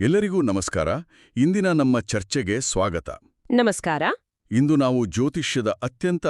ಎಲ್ಲರಿಗೂ ನಮಸ್ಕಾರ. ಇಂದಿನ ನಮ್ಮ ಚರ್ಚೆಗೆ ಸ್ವಾಗತ. ನಮಸ್ಕಾರ. ಇಂದು ನಾವು ಜ್ಯೋತಿಷ್ಯದ ಅತ್ಯಂತ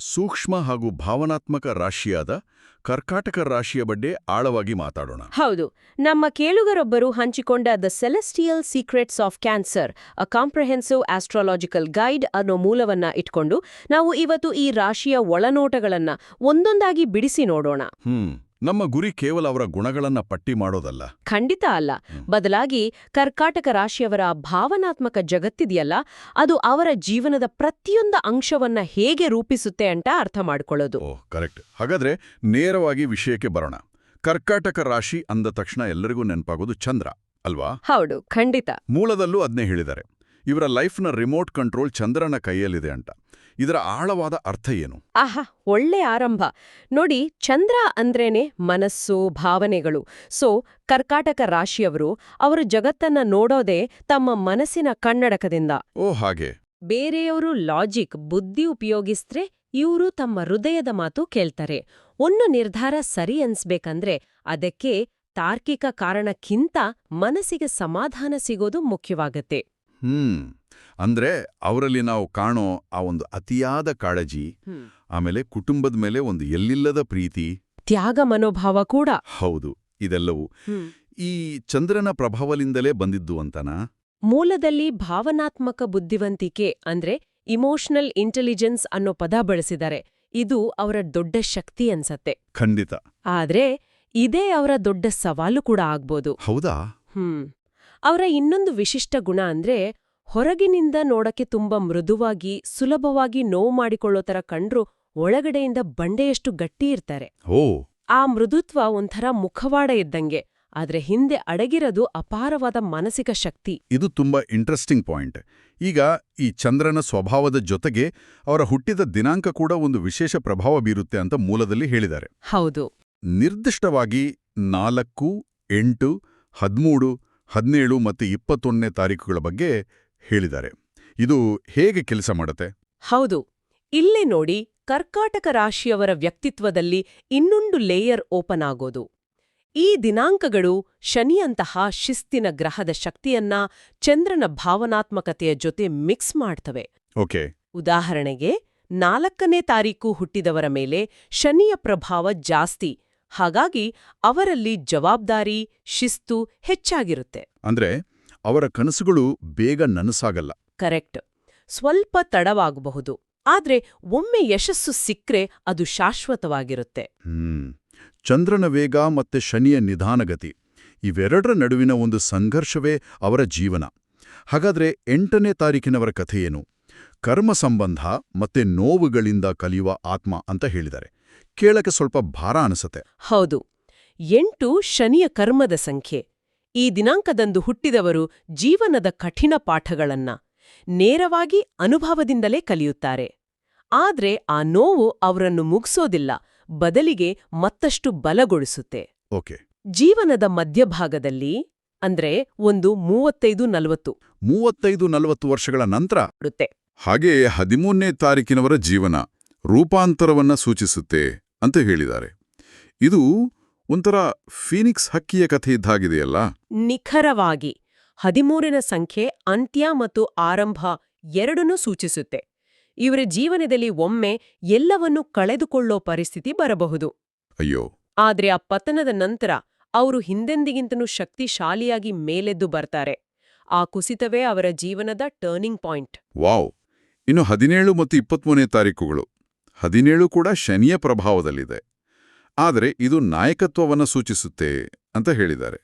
ಸೂಕ್ಷ್ಮ ಹಾಗೂ ಭಾವನಾತ್ಮಕ ರಾಶಿಯಾದ ಕರ್ಕಾಟಕ ರಾಶಿಯ ಬಗ್ಗೆ ಆಳವಾಗಿ ಮಾತಾಡೋಣ. ಹೌದು. ನಮ್ಮ ಕೇಳುಗರೊಬ್ಬರು ಹಂಚಿಕೊಂಡ the celestial secrets of cancer a comprehensive astrological guide ಅನ್ನೋ ಮೂಲವನ್ನ ಇಟ್ಕೊಂಡು ನಾವು ಇವತ್ತು ಈ ರಾಶಿಯ ಒಳನೋಟಗಳನ್ನ ಒಂದೊಂದಾಗಿ ಬಿಡಿಸಿ ನೋಡೋಣ. ಹ್ಮ್. ನಮ್ಮ ಗುರಿ ಕೇವಲ ಅವರ ಗುಣಗಳನ್ನ ಪಟ್ಟಿ ಮಾಡೋದಲ್ಲ. ಖಂಡಿತ ಅಲ್ಲ. ಬದಲಾಗಿ ಕರ್ಕಾಟಕ ರಾಶಿಯವರ ಭಾವನಾತ್ಮಕ ಜಗತ್ತಿದೆಯಲ್ಲ ಅದು ಅವರ ಜೀವನದ ಪ್ರತಿಯೊಂದು ಅಂಶವನ್ನ ಹೇಗೆ ರೂಪಿಸುತ್ತೆ ಅಂತ ಅರ್ಥ ಮಾಡಿಕೊಳ್ಳೋದು. Oh correct. ಹಾಗಾದ್ರೆ ನೇರವಾಗಿ ವಿಷಯಕ್ಕೆ ಬರೋಣ. ಕರ್ಕಾಟಕ ರಾಶಿ ಅಂದ ತಕ್ಷಣ ಎಲ್ಲರಿಗೂ ನೆನಪಾಗೋದು ಚಂದ್ರ ಅಲ್ವಾ? ಹೌದು ಖಂಡಿತ. ಮೂಲದಲ್ಲೂ ಅದನ್ನೇ ಹೇಳಿದ್ದಾರೆ. ಇವರ ಲೈಫ್ನ ರಿಮೋಟ್ ಕಂಟ್ರೋಲ್ ಚಂದ್ರನ ಕೈಯಲ್ಲಿದೆ ಅಂತ. ಇದರ ಆಳವಾದ ಅರ್ಥ ಏನು? ಆಹಾ ಒಳ್ಳೆ ಆರಂಭ. ನೋಡಿ ಚಂದ್ರ ಅಂದ್ರೇನೆ ಮನಸ್ಸು ಭಾವನೆಗಳು. ಸೊ ಕರ್ಕಾಟಕ ರಾಶಿಯವರು ಅವರು ಜಗತ್ತನ್ನ ನೋಡೋದೇ ತಮ್ಮ ಮನಸ್ಸಿನ ಕನ್ನಡಕದಿಂದ. ಓ ಹಾಗೆ. ಬೇರೆಯವರು ಲಾಜಿಕ್ ಬುದ್ಧಿ ಉಪಯೋಗಿಸ್ತ್ರೆ ಇವರು ತಮ್ಮ ಹೃದಯದ ಮಾತು ಕೇಳ್ತಾರೆ. ಒಂದು ನಿರ್ಧಾರ ಸರಿ ಅನ್ಸ್ಬೇಕಂದ್ರೆ ಅದಕ್ಕೆ ತಾರ್ಕಿಕ ಕಾರಣಕ್ಕಿಂತ ಮನಸ್ಸಿಗೆ ಸಮಾಧಾನ ಸಿಗೋದು ಮುಖ್ಯವಾಗತ್ತೆ. ಹ್ಮ್. ಅಂದ್ರೆ ಅವರಲ್ಲಿ ನಾವು ಕಾಣೋ ಆ ಒಂದು ಅತಿಯಾದ ಕಾಳಜಿ ಆಮೇಲೆ ಕುಟುಂಬದ ಮೇಲೆ ಒಂದು ಎಲ್ಲಿಲ್ಲದ ಪ್ರೀತಿ. ತ್ಯಾಗ ಮನೋಭಾವ ಕೂಡ. ಹೌದು ಇದೆಲ್ಲವೂ. ಈ ಚಂದ್ರನ ಪ್ರಭಾವದಿಂದಲೇ ಬಂದಿದ್ದು ಅಂತನಾ? ಮೂಲದಲ್ಲಿ ಭಾವನಾತ್ಮಕ ಬುದ್ಧಿವಂತಿಕೆ ಅಂದ್ರೆ ಇಮೋಷನಲ್ ಇಂಟೆಲಿಜೆನ್ಸ್ ಅನ್ನೋ ಪದ ಬಳಸಿದ್ದಾರೆ. ಇದು ಅವರ ದೊಡ್ಡ ಶಕ್ತಿ ಅನ್ಸತ್ತೆ. ಖಂಡಿತ. ಆದ್ರೆ ಇದೇ ಅವರ ದೊಡ್ಡ ಸವಾಲು ಕೂಡ ಆಗ್ಬೋದು. ಹೌದಾ? ಹ್ಮ್. ಅವರ ಇನ್ನೊಂದು ವಿಶಿಷ್ಟ ಗುಣ ಅಂದ್ರೆ ಹೊರಗಿನಿಂದ ನೋಡಕ್ಕೆ ತುಂಬಾ ಮೃದುವಾಗಿ ಸುಲಭವಾಗಿ ನೋವು ಮಾಡಿಕೊಳ್ಳೋ ಥರ ಕಂಡ್ರು ಒಳಗಡೆಯಿಂದ ಬಂಡೆಯಷ್ಟು ಗಟ್ಟಿ ಇರ್ತಾರೆ. ಓ ಆ ಮೃದುತ್ವ ಒಂಥರ ಮುಖವಾಡ ಇದ್ದಂಗೆ ಆದ್ರೆ ಹಿಂದೆ ಅಡಗಿರೋದು ಅಪಾರವಾದ ಮಾನಸಿಕ ಶಕ್ತಿ. ಇದು ತುಂಬಾ ಇಂಟ್ರೆಸ್ಟಿಂಗ್ ಪಾಯಿಂಟ್. ಈಗ ಈ ಚಂದ್ರನ ಸ್ವಭಾವದ ಜೊತೆಗೆ ಅವರ ಹುಟ್ಟಿದ ದಿನಾಂಕ ಕೂಡ ಒಂದು ವಿಶೇಷ ಪ್ರಭಾವ ಬೀರುತ್ತೆ ಅಂತ ಮೂಲದಲ್ಲಿ ಹೇಳಿದ್ದಾರೆ. ಹೌದು. ನಿರ್ದಿಷ್ಟವಾಗಿ ನಾಲ್ಕು ಎಂಟು ಹದಿಮೂರು ಹದಿನೇಳು ಮತ್ತು ಇಪ್ಪತ್ತೊಂದನೇ ತಾರೀಕುಗಳ ಬಗ್ಗೆ ಹೇಳಿದ್ದಾರೆ. ಇದು ಹೇಗೆ ಕೆಲಸ ಮಾಡುತ್ತೆ? ಹೌದು. ಇಲ್ಲೇ ನೋಡಿ ಕರ್ಕಾಟಕ ರಾಶಿಯವರ ವ್ಯಕ್ತಿತ್ವದಲ್ಲಿ ಇನ್ನೊಂದು ಲೇಯರ್ ಓಪನ್ ಆಗೋದು. ಈ ದಿನಾಂಕಗಳು ಶನಿಯಂತಹ ಶಿಸ್ತಿನ ಗ್ರಹದ ಶಕ್ತಿಯನ್ನ ಚಂದ್ರನ ಭಾವನಾತ್ಮಕತೆಯ ಜೊತೆ ಮಿಕ್ಸ್ ಮಾಡ್ತವೆ. ಓಕೆ. ಉದಾಹರಣೆಗೆ ನಾಲ್ಕನೇ ತಾರೀಕು ಹುಟ್ಟಿದವರ ಮೇಲೆ ಶನಿಯ ಪ್ರಭಾವ ಜಾಸ್ತಿ ಹಾಗಾಗಿ ಅವರಲ್ಲಿ ಜವಾಬ್ದಾರಿ ಶಿಸ್ತು ಹೆಚ್ಚಾಗಿರುತ್ತೆ. ಅಂದ್ರೆ ಅವರ ಕನಸುಗಳು ಬೇಗ ನನಸಾಗಲ್ಲ. ಕರೆಕ್ಟ್. ಸ್ವಲ್ಪ ತಡವಾಗಬಹುದು. ಆದ್ರೆ ಒಮ್ಮೆ ಯಶಸ್ಸು ಸಿಕ್ರೆ ಅದು ಶಾಶ್ವತವಾಗಿರುತ್ತೆ. ಹ್ಮ್. ಚಂದ್ರನ ವೇಗ ಮತ್ತೆ ಶನಿಯ ನಿಧಾನಗತಿ ಇವೆರಡರ ನಡುವಿನ ಒಂದು ಸಂಘರ್ಷವೇ ಅವರ ಜೀವನ. ಹಾಗಾದ್ರೆ ಎಂಟನೇ ತಾರೀಕಿನವರ ಕಥೆಯೇನು ಕರ್ಮ ಸಂಬಂಧ ಮತ್ತೆ ನೋವುಗಳಿಂದ ಕಲಿಯುವ ಆತ್ಮ ಅಂತ ಹೇಳಿದ್ದಾರೆ. ಕೇಳಕ್ಕೆ ಸ್ವಲ್ಪ ಭಾರ ಅನಿಸುತ್ತೆ. ಹೌದು. ಎಂಟು ಶನಿಯ ಕರ್ಮದ ಸಂಖ್ಯೆ. ಈ ದಿನಾಂಕದಂದು ಹುಟ್ಟಿದವರು ಜೀವನದ ಕಠಿಣ ಪಾಠಗಳನ್ನ ನೇರವಾಗಿ ಅನುಭವದಿಂದಲೇ ಕಲಿಯುತ್ತಾರೆ. ಆದ್ರೆ ಆ ನೋವು ಅವರನ್ನು ಮುಗಿಸೋದಿಲ್ಲ ಬದಲಿಗೆ ಮತ್ತಷ್ಟು ಬಲಗೊಳಿಸುತ್ತೆ. ಓಕೆ. ಜೀವನದ ಮಧ್ಯಭಾಗದಲ್ಲಿ ಅಂದ್ರೆ ಒಂದು ಮೂವತ್ತೈದು ನಲವತ್ತು. ಮೂವತ್ತೈದು ನಲವತ್ತು ವರ್ಷಗಳ ನಂತರ ಇಡುತ್ತೆ ಹಾಗೆ ಹದಿಮೂರನೇ ತಾರೀಕಿನವರ ಜೀವನ ರೂಪಾಂತರವನ್ನ ಸೂಚಿಸುತ್ತೆ ಅಂತ ಹೇಳಿದ್ದಾರೆ. ಇದು ಒಂಥರ ಫೀನಿಕ್ಸ್ ಹಕ್ಕಿಯ ಕಥೆ ಇದ್ದಾಗಿದೆಯಲ್ಲ? ನಿಖರವಾಗಿ. ಹದಿಮೂರಿನ ಸಂಖ್ಯೆ ಅಂತ್ಯ ಮತ್ತು ಆರಂಭ ಎರಡನ್ನೂ ಸೂಚಿಸುತ್ತೆ. ಇವರ ಜೀವನದಲ್ಲಿ ಒಮ್ಮೆ ಎಲ್ಲವನ್ನೂ ಕಳೆದುಕೊಳ್ಳೋ ಪರಿಸ್ಥಿತಿ ಬರಬಹುದು. ಅಯ್ಯೋ. ಆದ್ರೆ ಆ ಪತನದ ನಂತರ ಅವರು ಹಿಂದೆಂದಿಗಿಂತನೂ ಶಕ್ತಿಶಾಲಿಯಾಗಿ ಮೇಲೆದ್ದು ಬರ್ತಾರೆ. ಆ ಕುಸಿತವೇ ಅವರ ಜೀವನದ ಟರ್ನಿಂಗ್ ಪಾಯಿಂಟ್ ವಾವ್. ಇನ್ನು ಹದಿನೇಳು ಮತ್ತು ಇಪ್ಪತ್ಮೂರನೇ ತಾರೀಕುಗಳು. ಹದಿನೇಳು ಕೂಡ ಶನಿಯ ಪ್ರಭಾವದಲ್ಲಿದೆ. ಆದರೆ ಇದು ನಾಯಕತ್ವವನ್ನು ಸೂಚಿಸುತ್ತೆ ಅಂತ ಹೇಳಿದ್ದಾರೆ.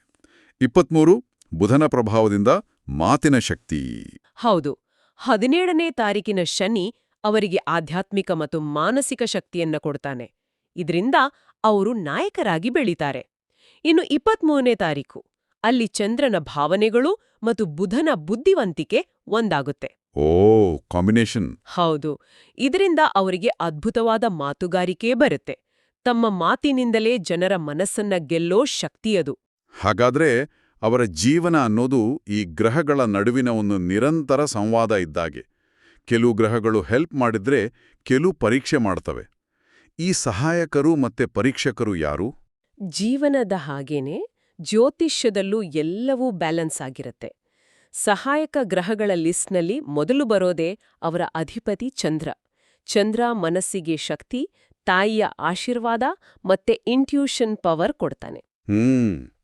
ಇಪ್ಪತ್ಮೂರು ಬುಧನ ಪ್ರಭಾವದಿಂದ ಮಾತಿನ ಶಕ್ತಿ. ಹೌದು. ಹದಿನೇಳನೇ ತಾರೀಕಿನ ಶನಿ ಅವರಿಗೆ ಆಧ್ಯಾತ್ಮಿಕ ಮತ್ತು ಮಾನಸಿಕ ಶಕ್ತಿಯನ್ನ ಕೊಡ್ತಾನೆ. ಇದರಿಂದ ಅವರು ನಾಯಕರಾಗಿ ಬೆಳೀತಾರೆ. ಇನ್ನು ಇಪ್ಪತ್ಮೂರನೇ ತಾರೀಕು ಅಲ್ಲಿ ಚಂದ್ರನ ಭಾವನೆಗಳು ಮತ್ತು ಬುಧನ ಬುದ್ಧಿವಂತಿಕೆ ಒಂದಾಗುತ್ತೆ. Oh combination. ಹೌದು. ಇದರಿಂದ ಅವರಿಗೆ ಅದ್ಭುತವಾದ ಮಾತುಗಾರಿಕೆ ಬರುತ್ತೆ. ತಮ್ಮ ಮಾತಿನಿಂದಲೇ ಜನರ ಮನಸ್ಸನ್ನ ಗೆಲ್ಲೋ ಶಕ್ತಿಯದು ಹಾಗಾದ್ರೆ ಅವರ ಜೀವನ ಅನ್ನೋದು ಈ ಗ್ರಹಗಳ ನಡುವಿನ ಒಂದು ನಿರಂತರ ಸಂವಾದ ಇದ್ದಾಗೆ. ಕೆಲವು ಗ್ರಹಗಳು ಹೆಲ್ಪ್ ಮಾಡಿದ್ರೆ ಕೆಲವು ಪರೀಕ್ಷೆ ಮಾಡ್ತವೆ. ಈ ಸಹಾಯಕರು ಮತ್ತೆ ಪರೀಕ್ಷಕರು ಯಾರು? ಜೀವನದ ಹಾಗೇನೆ ಜ್ಯೋತಿಷ್ಯದಲ್ಲೂ ಎಲ್ಲವೂ ಬ್ಯಾಲೆನ್ಸ್ ಆಗಿರುತ್ತೆ. ಸಹಾಯಕ ಗ್ರಹಗಳ ಲಿಸ್ಟ್ನಲ್ಲಿ ಮೊದಲು ಬರೋದೇ ಅವರ ಅಧಿಪತಿ ಚಂದ್ರ. ಚಂದ್ರ ಮನಸ್ಸಿಗೆ ಶಕ್ತಿ ತಾಯಿಯ ಆಶೀರ್ವಾದ ಮತ್ತೆ ಇಂಟ್ಯೂಷನ್ ಪವರ್ ಕೊಡ್ತಾನೆ.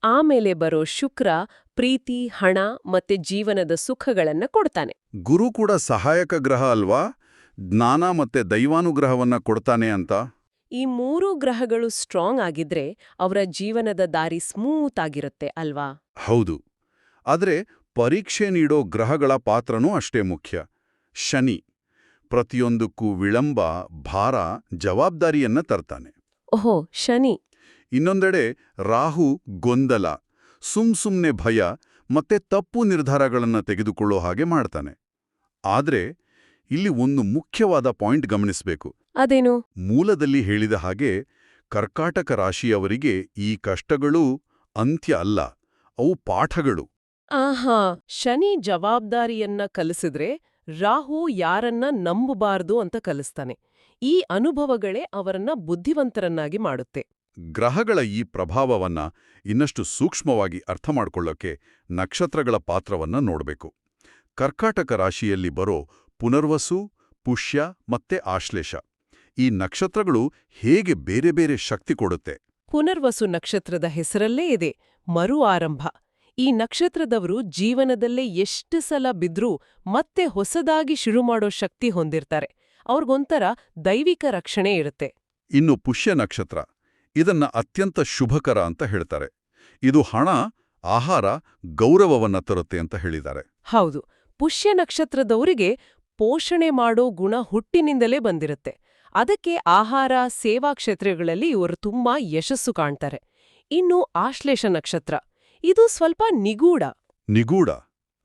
ಆಮೇಲೆ ಬರೋ ಶುಕ್ರ ಪ್ರೀತಿ ಹಣ ಮತ್ತೆ ಜೀವನದ ಸುಖಗಳನ್ನ ಕೊಡ್ತಾನೆ. ಗುರು ಕೂಡ ಸಹಾಯಕ ಗ್ರಹ ಅಲ್ವಾ? ಜ್ಞಾನ ಮತ್ತೆ ದೈವಾನುಗ್ರಹವನ್ನ ಕೊಡ್ತಾನೆ ಅಂತ. ಈ ಮೂರೂ ಗ್ರಹಗಳು ಸ್ಟ್ರಾಂಗ್ ಆಗಿದ್ರೆ ಅವರ ಜೀವನದ ದಾರಿ ಸ್ಮೂತ್ ಆಗಿರುತ್ತೆ ಅಲ್ವಾ? ಹೌದು. ಆದ್ರೆ ಪರೀಕ್ಷೆ ನೀಡೋ ಗ್ರಹಗಳ ಪಾತ್ರನೂ ಅಷ್ಟೇ ಮುಖ್ಯ. ಶನಿ. ಪ್ರತಿಯೊಂದಕ್ಕೂ ವಿಳಂಬ ಭಾರ ಜವಾಬ್ದಾರಿಯನ್ನ ತರ್ತಾನೆ. ಓಹೋ ಶನಿ. ಇನ್ನೊಂದೆಡೆ ರಾಹು ಗೊಂದಲ ಸುಮ್ ಸುಮ್ನೆ ಭಯ ಮತ್ತೆ ತಪ್ಪು ನಿರ್ಧಾರಗಳನ್ನು ತೆಗೆದುಕೊಳ್ಳೋ ಹಾಗೆ ಮಾಡ್ತಾನೆ. ಆದ್ರೆ ಇಲ್ಲಿ ಒಂದು ಮುಖ್ಯವಾದ ಪಾಯಿಂಟ್ ಗಮನಿಸಬೇಕು. ಅದೇನು? ಮೂಲದಲ್ಲಿ ಹೇಳಿದ ಹಾಗೆ ಕರ್ಕಾಟಕ ರಾಶಿಯವರಿಗೆ ಈ ಕಷ್ಟಗಳು ಅಂತ್ಯ ಅಲ್ಲ ಅವು ಪಾಠಗಳು. ಆಹಾ ಶನಿ ಜವಾಬ್ದಾರಿಯನ್ನ ಕಲಿಸಿದ್ರೆ ರಾಹು ಯಾರನ್ನ ನಂಬಬಾರದು ಅಂತ ಕಲಿಸ್ತಾನೆ. ಈ ಅನುಭವಗಳೇ ಅವರನ್ನ ಬುದ್ಧಿವಂತರನ್ನಾಗಿ ಮಾಡುತ್ತೆ. ಗ್ರಹಗಳ ಈ ಪ್ರಭಾವವನ್ನ ಇನ್ನಷ್ಟು ಸೂಕ್ಷ್ಮವಾಗಿ ಅರ್ಥ ಮಾಡಿಕೊಳ್ಳೋಕೆ ನಕ್ಷತ್ರಗಳ ಪಾತ್ರವನ್ನ ನೋಡಬೇಕು. ಕರ್ಕಾಟಕ ರಾಶಿಯಲ್ಲಿ ಬರೋ ಪುನರ್ವಸು ಪುಷ್ಯ ಮತ್ತೆ ಆಶ್ಲೇಷ. ಈ ನಕ್ಷತ್ರಗಳು ಹೇಗೆ ಬೇರೆ ಬೇರೆ ಶಕ್ತಿ ಕೊಡುತ್ತೆ? ಪುನರ್ವಸು ನಕ್ಷತ್ರದ ಹೆಸರಲ್ಲೇ ಇದೆ ಮರು ಆರಂಭ ಈ ನಕ್ಷತ್ರದವರು ಜೀವನದಲ್ಲೇ ಎಷ್ಟು ಸಲ ಬಿದ್ರೂ ಮತ್ತೆ ಹೊಸದಾಗಿ ಶುರು ಮಾಡೋ ಶಕ್ತಿ ಹೊಂದಿರ್ತಾರೆ. ಅವ್ರಿಗೊಂಥರ ದೈವಿಕ ರಕ್ಷಣೆ ಇರುತ್ತೆ. ಇನ್ನು ಪುಷ್ಯ ನಕ್ಷತ್ರ ಇದನ್ನ ಅತ್ಯಂತ ಶುಭಕರ ಅಂತ ಹೇಳ್ತಾರೆ. ಇದು ಹಣ ಆಹಾರ ಗೌರವವನ್ನ ತರುತ್ತೆ ಅಂತ ಹೇಳಿದ್ದಾರೆ. ಹೌದು ಪುಷ್ಯ ನಕ್ಷತ್ರದವರಿಗೆ ಪೋಷಣೆ ಮಾಡೋ ಗುಣ ಹುಟ್ಟಿನಿಂದಲೇ ಬಂದಿರುತ್ತೆ. ಅದಕ್ಕೆ ಆಹಾರ ಸೇವಾ ಕ್ಷೇತ್ರಗಳಲ್ಲಿ ಇವರು ತುಂಬಾ ಯಶಸ್ಸು ಕಾಣ್ತಾರೆ. ಇನ್ನು ಆಶ್ಲೇಷ ನಕ್ಷತ್ರ ಇದು ಸ್ವಲ್ಪ ನಿಗೂಢ. ನಿಗೂಢ.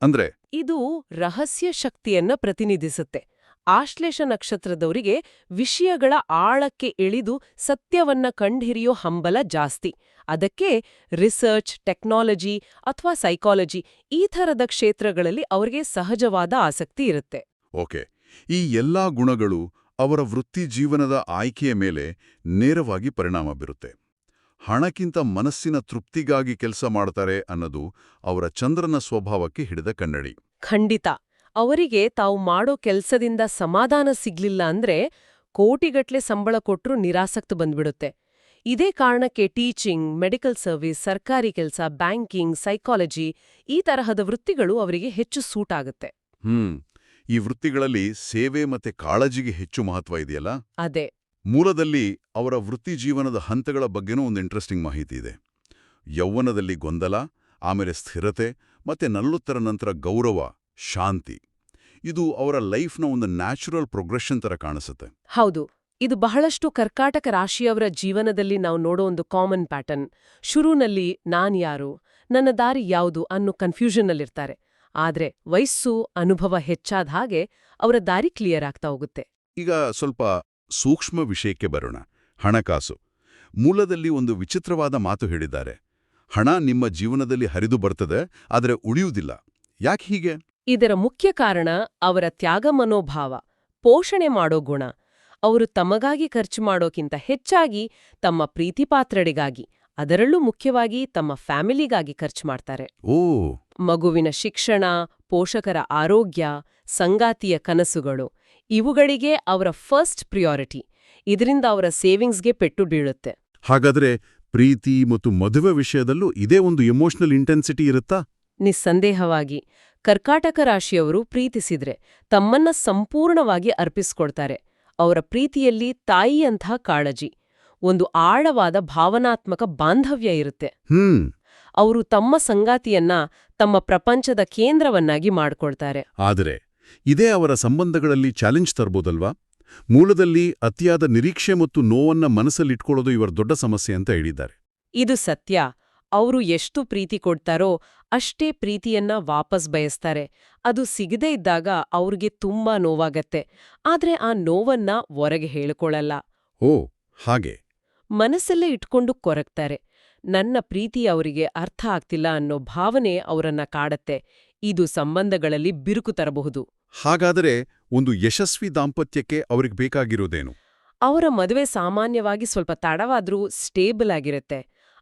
ಅಂದ್ರೆ? ಇದು ರಹಸ್ಯ ಶಕ್ತಿಯನ್ನ ಪ್ರತಿನಿಧಿಸುತ್ತೆ. ಆಶ್ಲೇಷ ನಕ್ಷತ್ರದವರಿಗೆ ವಿಷಯಗಳ ಆಳಕ್ಕೆ ಇಳಿದು ಸತ್ಯವನ್ನ ಕಂಡ್ಹಿರಿಯೋ ಹಂಬಲ ಜಾಸ್ತಿ. ಅದಕ್ಕೆ ರಿಸರ್ಚ್ ಟೆಕ್ನಾಲಜಿ ಅಥವಾ ಸೈಕಾಲಜಿ ಈ ಥರದ ಕ್ಷೇತ್ರಗಳಲ್ಲಿ ಅವರಿಗೆ ಸಹಜವಾದ ಆಸಕ್ತಿ ಇರುತ್ತೆ. ಓಕೆ. ಈ ಎಲ್ಲಾ ಗುಣಗಳು ಅವರ ವೃತ್ತಿ ಜೀವನದ ಆಯ್ಕೆಯ ಮೇಲೆ ನೇರವಾಗಿ ಪರಿಣಾಮ ಬೀರುತ್ತೆ. ಹಣಕ್ಕಿಂತ ಮನಸ್ಸಿನ ತೃಪ್ತಿಗಾಗಿ ಕೆಲಸ ಮಾಡ್ತಾರೆ ಅನ್ನೋದು ಅವರ ಚಂದ್ರನ ಸ್ವಭಾವಕ್ಕೆ ಹಿಡಿದ ಕನ್ನಡಿ. ಖಂಡಿತ. ಅವರಿಗೆ ತಾವು ಮಾಡೋ ಕೆಲಸದಿಂದ ಸಮಾಧಾನ ಸಿಗ್ಲಿಲ್ಲ ಅಂದ್ರೆ ಕೋಟಿಗಟ್ಲೆ ಸಂಬಳ ಕೊಟ್ರೂ ನಿರಾಸಕ್ತ ಬಂದ್ಬಿಡುತ್ತೆ. ಇದೇ ಕಾರಣಕ್ಕೆ ಟೀಚಿಂಗ್ ಮೆಡಿಕಲ್ ಸರ್ವಿಸ್ ಸರ್ಕಾರಿ ಕೆಲಸ ಬ್ಯಾಂಕಿಂಗ್ ಸೈಕಾಲಜಿ ಈ ತರಹದ ವೃತ್ತಿಗಳು ಅವರಿಗೆ ಹೆಚ್ಚು ಸೂಟ್ ಆಗುತ್ತೆ. ಹ್ಮ್. ಈ ವೃತ್ತಿಗಳಲ್ಲಿ ಸೇವೆ ಮತ್ತೆ ಕಾಳಜಿಗೆ ಹೆಚ್ಚು ಮಹತ್ವ ಇದೆಯಲ್ಲ? ಅದೇ. ಮೂಲದಲ್ಲಿ ಅವರ ವೃತ್ತಿ ಜೀವನದ ಹಂತಗಳ ಬಗ್ಗೆನೂ ಒಂದು ಇಂಟ್ರೆಸ್ಟಿಂಗ್ ಮಾಹಿತಿ ಇದೆ. ಯೌವನದಲ್ಲಿ ಗೊಂದಲ ಆಮೇಲೆ ಸ್ಥಿರತೆ ಮತ್ತೆ ನಲ್ಲುತ್ತರ ನಂತರ ಗೌರವ ಶಾಂತಿ. ಇದು ಅವರ ಲೈಫ್ನ ಒಂದು ನ್ಯಾಚುರಲ್ ಪ್ರೋಗ್ರೆಷನ್ ತರ ಕಾಣಿಸುತ್ತೆ. ಹೌದು ಇದು ಬಹಳಷ್ಟು ಕರ್ಕಾಟಕ ರಾಶಿಯವರ ಜೀವನದಲ್ಲಿ ನಾವು ನೋಡೋ ಒಂದು ಕಾಮನ್ ಪ್ಯಾಟರ್ನ್ ಶುರುನಲ್ಲಿ ನಾನ್ ಯಾರು ನನ್ನ ದಾರಿ ಯಾವುದು ಅನ್ನೋ ಕನ್ಫ್ಯೂಷನ್ನಲ್ಲಿರ್ತಾರೆ ಆದ್ರೆ ವಯಸ್ಸು ಅನುಭವ ಹೆಚ್ಚಾದ ಹಾಗೆ ಅವರ ದಾರಿ ಕ್ಲಿಯರ್ ಆಗ್ತಾ ಹೋಗುತ್ತೆ. ಈಗ ಸ್ವಲ್ಪ ಸೂಕ್ಷ್ಮ ವಿಷಯಕ್ಕೆ ಬರೋಣ. ಹಣಕಾಸು. ಮೂಲದಲ್ಲಿ ಒಂದು ವಿಚಿತ್ರವಾದ ಮಾತು ಹೇಳಿದ್ದಾರೆ. ಹಣ ನಿಮ್ಮ ಜೀವನದಲ್ಲಿ ಹರಿದು ಬರ್ತದೆ ಆದರೆ ಉಳಿಯುವುದಿಲ್ಲ. ಯಾಕೆ ಹೀಗೆ? ಇದರ ಮುಖ್ಯ ಕಾರಣ ಅವರ ತ್ಯಾಗ ಮನೋಭಾವ ಪೋಷಣೆ ಮಾಡೋ ಗುಣ. ಅವರು ತಮಗಾಗಿ ಖರ್ಚು ಮಾಡೋಕ್ಕಿಂತ ಹೆಚ್ಚಾಗಿ ತಮ್ಮ ಪ್ರೀತಿಪಾತ್ರರಿಗಾಗಿ ಅದರಲ್ಲೂ ಮುಖ್ಯವಾಗಿ ತಮ್ಮ ಫ್ಯಾಮಿಲಿಗಾಗಿ ಖರ್ಚು ಮಾಡ್ತಾರೆ. ಓ! ಮಗುವಿನ ಶಿಕ್ಷಣ ಪೋಷಕರ ಆರೋಗ್ಯ ಸಂಗಾತಿಯ ಕನಸುಗಳು ಇವುಗಳಿಗೆ ಅವರ ಫಸ್ಟ್ ಪ್ರಿಯಾರಿಟಿ ಇದರಿಂದ ಅವರ ಸೇವಿಂಗ್ಸ್ಗೆ ಪೆಟ್ಟು ಬೀಳುತ್ತೆ. ಹಾಗಾದ್ರೆ ಪ್ರೀತಿ ಮತ್ತು ಮದುವೆ ವಿಷಯದಲ್ಲೂ ಇದೇ ಒಂದು ಎಮೋಷನಲ್ ಇಂಟೆನ್ಸಿಟಿ ಇರುತ್ತಾ? ನಿಸ್ಸಂದೇಹವಾಗಿ. ಕರ್ಕಾಟಕ ರಾಶಿಯವರು ಪ್ರೀತಿಸಿದ್ರೆ ತಮ್ಮನ್ನ ಸಂಪೂರ್ಣವಾಗಿ ಅರ್ಪಿಸ್ಕೊಳ್ತಾರೆ ಅವರ ಪ್ರೀತಿಯಲ್ಲಿ ತಾಯಿಯಂಥ ಕಾಳಜಿ. ಒಂದು ಆಳವಾದ ಭಾವನಾತ್ಮಕ ಬಾಂಧವ್ಯ ಇರುತ್ತೆ. ಅವರು ತಮ್ಮ ಸಂಗಾತಿಯನ್ನ ತಮ್ಮ ಪ್ರಪಂಚದ ಕೇಂದ್ರವನ್ನಾಗಿ ಮಾಡ್ಕೊಳ್ತಾರೆ. ಆದರೆ ಇದೇ ಅವರ ಸಂಬಂಧಗಳಲ್ಲಿ ಚಾಲೆಂಜ್ ತರ್ಬೋದಲ್ವಾ? ಮೂಲದಲ್ಲಿ ಅತಿಯಾದ ನಿರೀಕ್ಷೆ ಮತ್ತು ನೋವನ್ನ ಮನಸ್ಸಲ್ಲಿಟ್ಕೊಳ್ಳೋದು ಇವರ ದೊಡ್ಡ ಸಮಸ್ಯೆ ಅಂತ ಹೇಳಿದ್ದಾರೆ. ಇದು ಸತ್ಯ. ಅವರು ಎಷ್ಟು ಪ್ರೀತಿ ಕೊಡ್ತಾರೋ ಅಷ್ಟೇ ಪ್ರೀತಿಯನ್ನ ವಾಪಸ್ ಬಯಸ್ತಾರೆ. ಅದು ಸಿಗದೇ ಇದ್ದಾಗ ಅವ್ರಿಗೆ ತುಂಬಾ ನೋವಾಗತ್ತೆ. ಆದ್ರೆ ಆ ನೋವನ್ನ ಹೊರಗೆ ಹೇಳಿಕೊಳ್ಳಲ್ಲ ಓ ಹಾಗೆ. ಮನಸ್ಸಲ್ಲೇ ಇಟ್ಕೊಂಡು ಕೊರಗ್ತಾರೆ. ನನ್ನ ಪ್ರೀತಿ ಅವರಿಗೆ ಅರ್ಥ ಆಗ್ತಿಲ್ಲ ಅನ್ನೋ ಭಾವನೆ ಅವರನ್ನ ಕಾಡತ್ತೆ. ಇದು ಸಂಬಂಧಗಳಲ್ಲಿ ಬಿರುಕು ತರಬಹುದು. ಹಾಗಾದರೆ ಒಂದು ಯಶಸ್ವಿ ದಾಂಪತ್ಯಕ್ಕೆ ಅವ್ರಿಗೆ ಬೇಕಾಗಿರೋದೇನು? ಅವರ ಮದುವೆ ಸಾಮಾನ್ಯವಾಗಿ ಸ್ವಲ್ಪ ತಡವಾದ್ರೂ ಸ್ಟೇಬಲ್ ಆಗಿರುತ್ತೆ.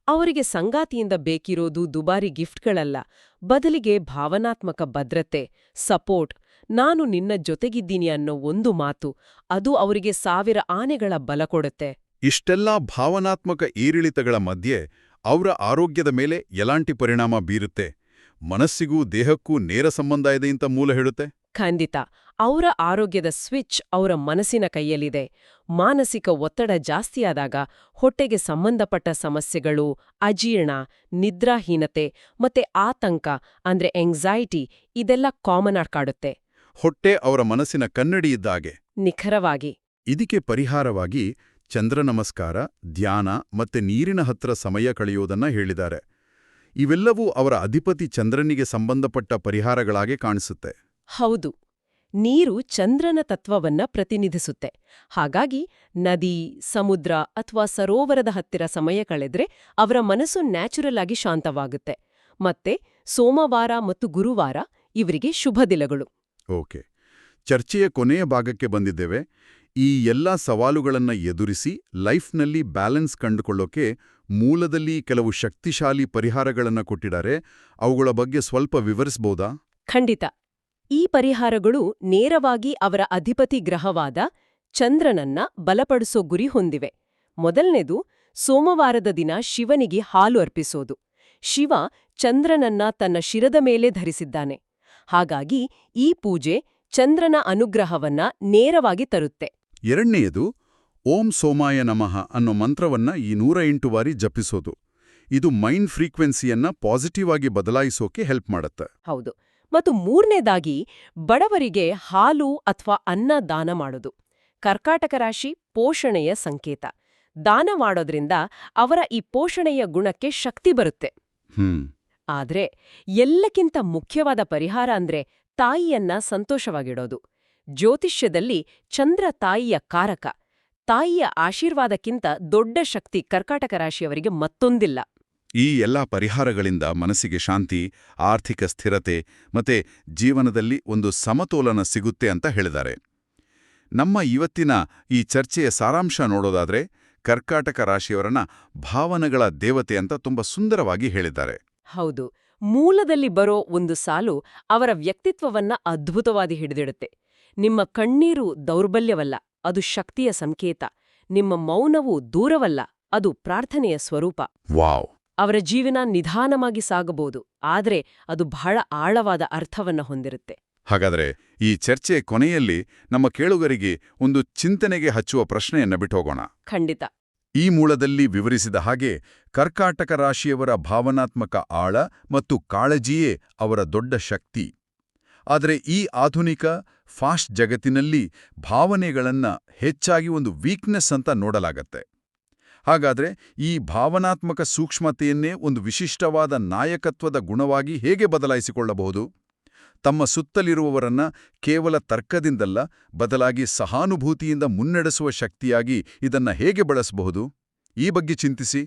ಅವರಿಗೆ ಸಂಗಾತಿಯಿಂದ ಬೇಕಿರೋದು ದುಬಾರಿ ಗಿಫ್ಟ್ಗಳಲ್ಲ. ಬದಲಿಗೆ ಭಾವನಾತ್ಮಕ ಭದ್ರತೆ ಸಪೋರ್ಟ್ ನಾನು ನಿನ್ನ ಜೊತೆಗಿದ್ದೀನಿ ಅನ್ನೋ ಒಂದು ಮಾತು ಅದು ಅವರಿಗೆ ಸಾವಿರ ಆನೆಗಳ ಬಲ ಕೊಡುತ್ತೆ. ಇಷ್ಟೆಲ್ಲಾ ಭಾವನಾತ್ಮಕ ಏರಿಳಿತಗಳ ಮಧ್ಯೆ ಅವರ ಆರೋಗ್ಯದ ಮೇಲೆ ಎಲಾಂಟಿ ಪರಿಣಾಮ ಬೀರುತ್ತೆ. ಮನಸ್ಸಿಗೂ ದೇಹಕ್ಕೂ ನೇರ ಸಂಬಂಧ ಇದೆ ಅಂತ ಮೂಲ ಹೇಳುತ್ತೆ. ಖಂಡಿತ. ಅವರ ಆರೋಗ್ಯದ ಸ್ವಿಚ್ ಅವರ ಮನಸ್ಸಿನ ಕೈಯಲ್ಲಿದೆ. ಮಾನಸಿಕ ಒತ್ತಡ ಜಾಸ್ತಿಯಾದಾಗ ಹೊಟ್ಟೆಗೆ ಸಂಬಂಧಪಟ್ಟ ಸಮಸ್ಯೆಗಳು ಅಜೀರ್ಣ ನಿದ್ರಾಹೀನತೆ ಮತ್ತೆ ಆತಂಕ ಅಂದ್ರೆ ಎಂಗ್ಸೈಟಿ ಇದೆಲ್ಲ ಕಾಮನ್ ಆಗಿ ಕಾಡುತ್ತೆ. ಹೊಟ್ಟೆ ಅವರ ಮನಸ್ಸಿನ ಕನ್ನಡಿ ಇದ್ದಾಗೆ ನಿಖರವಾಗಿ. ಇದಕ್ಕೆ ಪರಿಹಾರವಾಗಿ ಚಂದ್ರ ನಮಸ್ಕಾರ ಧ್ಯಾನ ಮತ್ತೆ ನೀರಿನ ಹತ್ರ ಸಮಯ ಕಳೆಯೋದನ್ನ ಹೇಳಿದ್ದಾರೆ. ಇವೆಲ್ಲವೂ ಅವರ ಅಧಿಪತಿ ಚಂದ್ರನಿಗೆ ಸಂಬಂಧಪಟ್ಟ ಪರಿಹಾರಗಳಾಗಿ ಕಾಣಿಸುತ್ತೆ. ಹೌದು. ನೀರು ಚಂದ್ರನ ತತ್ವವನ್ನ ಪ್ರತಿನಿಧಿಸುತ್ತೆ. ಹಾಗಾಗಿ ನದಿ ಸಮುದ್ರ ಅಥವಾ ಸರೋವರದ ಹತ್ತಿರ ಸಮಯ ಕಳೆದ್ರೆ ಅವರ ಮನಸ್ಸು ನ್ಯಾಚುರಲ್ ಆಗಿ ಶಾಂತವಾಗುತ್ತೆ. ಮತ್ತೆ ಸೋಮವಾರ ಮತ್ತು ಗುರುವಾರ ಇವರಿಗೆ ಶುಭ ದಿನಗಳು. ಓಕೆ. ಚರ್ಚೆಯ ಕೊನೆಯ ಭಾಗಕ್ಕೆ ಬಂದಿದ್ದೇವೆ. ಈ ಎಲ್ಲ ಸವಾಲುಗಳನ್ನು ಎದುರಿಸಿ ಲೈಫ್ನಲ್ಲಿ ಬ್ಯಾಲೆನ್ಸ್ ಕಂಡುಕೊಳ್ಳೋಕೆ ಮೂಲದಲ್ಲಿ ಕೆಲವು ಶಕ್ತಿಶಾಲಿ ಪರಿಹಾರಗಳನ್ನು ಕೊಟ್ಟಿದ್ದಾರೆ. ಅವುಗಳ ಬಗ್ಗೆ ಸ್ವಲ್ಪ ವಿವರಿಸ್ಬೋದಾ? ಖಂಡಿತ. ಈ ಪರಿಹಾರಗಳು ನೇರವಾಗಿ ಅವರ ಅಧಿಪತಿ ಗ್ರಹವಾದ ಚಂದ್ರನನ್ನ ಬಲಪಡಿಸೋ ಗುರಿ ಹೊಂದಿವೆ. ಮೊದಲನೇದು, ಸೋಮವಾರದ ದಿನ ಶಿವನಿಗೆ ಹಾಲು ಅರ್ಪಿಸೋದು. ಶಿವ ಚಂದ್ರನನ್ನ ತನ್ನ ಶಿರದ ಮೇಲೆ ಧರಿಸಿದ್ದಾನೆ. ಹಾಗಾಗಿ ಈ ಪೂಜೆ ಚಂದ್ರನ ಅನುಗ್ರಹವನ್ನ ನೇರವಾಗಿ ತರುತ್ತೆ. ಎರಡನೆಯದು ಓಂ ಸೋಮಾಯ ನಮಃ ಅನ್ನೋ ಮಂತ್ರವನ್ನ ಈ ನೂರ ಎಂಟು ಬಾರಿ ಜಪಿಸೋದು. ಇದು ಮೈಂಡ್ ಫ್ರೀಕ್ವೆನ್ಸಿಯನ್ನ ಪಾಸಿಟಿವ್ ಆಗಿ ಬದಲಾಯಿಸೋಕೆ ಹೆಲ್ಪ್ ಮಾಡುತ್ತೆ. ಹೌದು. ಮತ್ತು ಮೂರನೇದಾಗಿ ಬಡವರಿಗೆ ಹಾಲು ಅಥವಾ ಅನ್ನ ದಾನ ಮಾಡೋದು. ಕರ್ಕಾಟಕ ರಾಶಿ ಪೋಷಣೆಯ ಸಂಕೇತ. ದಾನ ಮಾಡೋದ್ರಿಂದ ಅವರ ಈ ಪೋಷಣೆಯ ಗುಣಕ್ಕೆ ಶಕ್ತಿ ಬರುತ್ತೆ. ಆದ್ರೆ ಎಲ್ಲಕ್ಕಿಂತ ಮುಖ್ಯವಾದ ಪರಿಹಾರ ಅಂದ್ರೆ ತಾಯಿಯನ್ನ ಸಂತೋಷವಾಗಿಡೋದು. ಜ್ಯೋತಿಷ್ಯದಲ್ಲಿ ಚಂದ್ರ ತಾಯಿಯ ಕಾರಕ. ತಾಯಿಯ ಆಶೀರ್ವಾದಕ್ಕಿಂತ ದೊಡ್ಡ ಶಕ್ತಿ ಕರ್ಕಾಟಕ ರಾಶಿಯವರಿಗೆ ಮತ್ತೊಂದಿಲ್ಲ. ಈ ಎಲ್ಲ ಪರಿಹಾರಗಳಿಂದ ಮನಸ್ಸಿಗೆ ಶಾಂತಿ ಆರ್ಥಿಕ ಸ್ಥಿರತೆ ಮತ್ತೆ ಜೀವನದಲ್ಲಿ ಒಂದು ಸಮತೋಲನ ಸಿಗುತ್ತೆ ಅಂತ ಹೇಳಿದ್ದಾರೆ. ನಮ್ಮ ಇವತ್ತಿನ ಈ ಚರ್ಚೆಯ ಸಾರಾಂಶ ನೋಡೋದಾದ್ರೆ ಕರ್ಕಾಟಕ ರಾಶಿಯವರನ್ನ ಭಾವನೆಗಳ ದೇವತೆ ಅಂತ ತುಂಬಾ ಸುಂದರವಾಗಿ ಹೇಳಿದ್ದಾರೆ. ಹೌದು. ಮೂಲದಲ್ಲಿ ಬರೋ ಒಂದು ಸಾಲು ಅವರ ವ್ಯಕ್ತಿತ್ವವನ್ನ ಅದ್ಭುತವಾಗಿ ಹಿಡಿದಿಡುತ್ತೆ. ನಿಮ್ಮ ಕಣ್ಣೀರು ದೌರ್ಬಲ್ಯವಲ್ಲ ಅದು ಶಕ್ತಿಯ ಸಂಕೇತ. ನಿಮ್ಮ ಮೌನವು ದೂರವಲ್ಲ ಅದು ಪ್ರಾರ್ಥನೆಯ ಸ್ವರೂಪ. ವಾವ್. ಅವರ ಜೀವನ ನಿಧಾನವಾಗಿ ಸಾಗಬಹುದು ಆದರೆ ಅದು ಬಹಳ ಆಳವಾದ ಅರ್ಥವನ್ನು ಹೊಂದಿರುತ್ತೆ. ಹಾಗಾದರೆ ಈ ಚರ್ಚೆ ಕೊನೆಯಲ್ಲಿ ನಮ್ಮ ಕೇಳುಗರಿಗೆ ಒಂದು ಚಿಂತನೆಗೆ ಹಚ್ಚುವ ಪ್ರಶ್ನೆಯನ್ನ ಬಿಟ್ಟೋಗೋಣ. ಖಂಡಿತ. ಈ ಮೂಲದಲ್ಲಿ ವಿವರಿಸಿದ ಹಾಗೆ ಕರ್ಕಾಟಕ ರಾಶಿಯವರ ಭಾವನಾತ್ಮಕ ಆಳ ಮತ್ತು ಕಾಳಜಿಯೇ ಅವರ ದೊಡ್ಡ ಶಕ್ತಿ. ಆದರೆ ಈ ಆಧುನಿಕ ಫಾಸ್ಟ್ ಜಗತ್ತಿನಲ್ಲಿ ಭಾವನೆಗಳನ್ನು ಹೆಚ್ಚಾಗಿ ಒಂದು ವೀಕ್ನೆಸ್ ಅಂತ ನೋಡಲಾಗತ್ತೆ. ಹಾಗಾದರೆ ಈ ಭಾವನಾತ್ಮಕ ಸೂಕ್ಷ್ಮತೆಯನ್ನೇ ಒಂದು ವಿಶಿಷ್ಟವಾದ ನಾಯಕತ್ವದ ಗುಣವಾಗಿ ಹೇಗೆ ಬದಲಾಯಿಸಿಕೊಳ್ಳಬಹುದು? ತಮ್ಮ ಸುತ್ತಲಿರುವವರನ್ನ ಕೇವಲ ತರ್ಕದಿಂದಲ್ಲ, ಬದಲಾಗಿ ಸಹಾನುಭೂತಿಯಿಂದ ಮುನ್ನಡೆಸುವ ಶಕ್ತಿಯಾಗಿ ಇದನ್ನ ಹೇಗೆ ಬಳಸಬಹುದು? ಈ ಬಗ್ಗೆ ಚಿಂತಿಸಿ.